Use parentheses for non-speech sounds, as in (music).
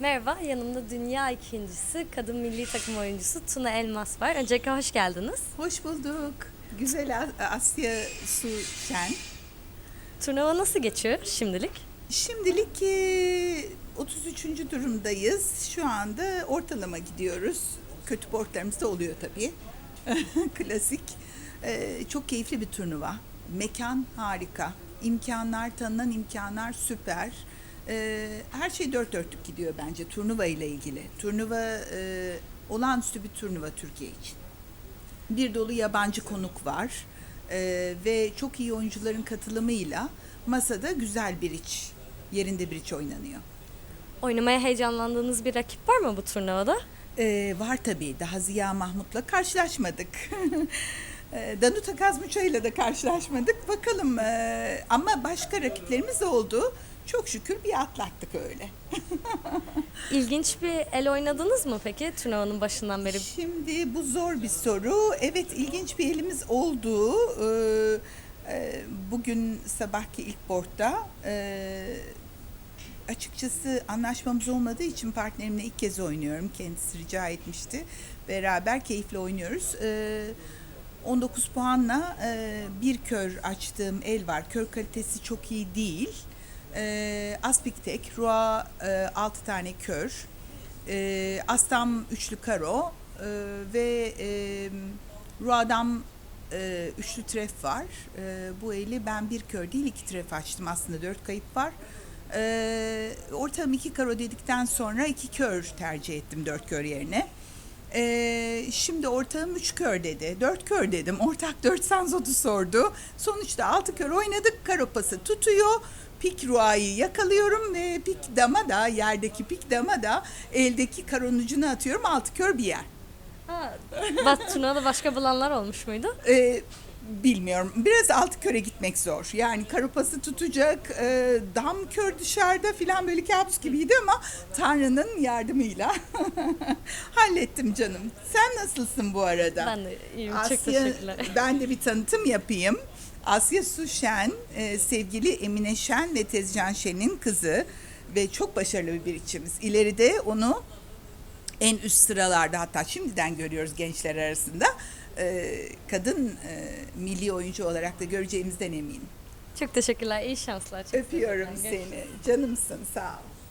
Merhaba, yanımda dünya ikincisi kadın milli takım oyuncusu Tuna Elmas var. Öncelikle hoş geldiniz. Hoş bulduk. Güzel Asya Su Şen. Turnuva nasıl geçiyor şimdilik? Şimdilik e, 33. durumdayız. Şu anda ortalama gidiyoruz. Kötü bortlarımız da oluyor tabii. (laughs) Klasik. E, çok keyifli bir turnuva. Mekan harika. İmkanlar, tanınan imkanlar süper. E, her şey dört dörtlük gidiyor bence turnuva ile ilgili. Turnuva e, olağanüstü bir turnuva Türkiye için. bir dolu yabancı konuk var Ee, ve çok iyi oyuncuların katılımıyla masada güzel bir iç, yerinde bir iç oynanıyor. Oynamaya heyecanlandığınız bir rakip var mı bu turnuvada? Ee, var tabii, daha Ziya Mahmut'la karşılaşmadık. (laughs) Ee, Danuta Kazmuçay'la da karşılaşmadık. Bakalım ee, ama başka rakiplerimiz oldu. Çok şükür bir atlattık öyle. (laughs) İlginç bir el oynadınız mı peki turnuvanın başından beri? Şimdi bu zor bir soru. Evet ilginç bir elimiz oldu. Ee, e, bugün sabahki ilk boardta e, açıkçası anlaşmamız olmadığı için partnerimle ilk kez oynuyorum. Kendisi rica etmişti. Beraber keyifle oynuyoruz. Ee, 19 puanla e, bir kör açtığım el var. Kör kalitesi çok iyi değil. E, Aspik tek, Rua e, 6 tane kör. E, Astam üçlü karo e, ve e, Rua'dan e, üçlü tref var. E, bu eli ben bir kör değil iki tref açtım aslında dört kayıp var. E, ortalama iki karo dedikten sonra iki kör tercih ettim dört kör yerine. E, şimdi ortağım üç kör dedi. Dört kör dedim. Ortak dört sanzotu sordu. Sonuçta altı kör oynadık. Karo pası tutuyor. Pik ruayı yakalıyorum ve pik dama da yerdeki pik dama da eldeki karonun ucuna atıyorum. Altı kör bir yer. Ha, bak, turnuvada başka bulanlar olmuş muydu? Ee, bilmiyorum. Biraz alt köre gitmek zor. Yani karapası tutacak, e, dam kör dışarıda filan böyle kabus gibiydi ama Tanrı'nın yardımıyla (laughs) hallettim canım. Sen nasılsın bu arada? Ben de iyiyim, çok Asya, teşekkürler. (laughs) ben de bir tanıtım yapayım. Asya Su Şen, e, sevgili Emine Şen ve Tezcan Şen'in kızı ve çok başarılı bir birikçimiz. İleride onu en üst sıralarda hatta şimdiden görüyoruz gençler arasında e, kadın e, milli oyuncu olarak da göreceğimizden eminim. Çok teşekkürler, iyi şanslar. Çok Öpüyorum seni. Canımsın. Sağ ol.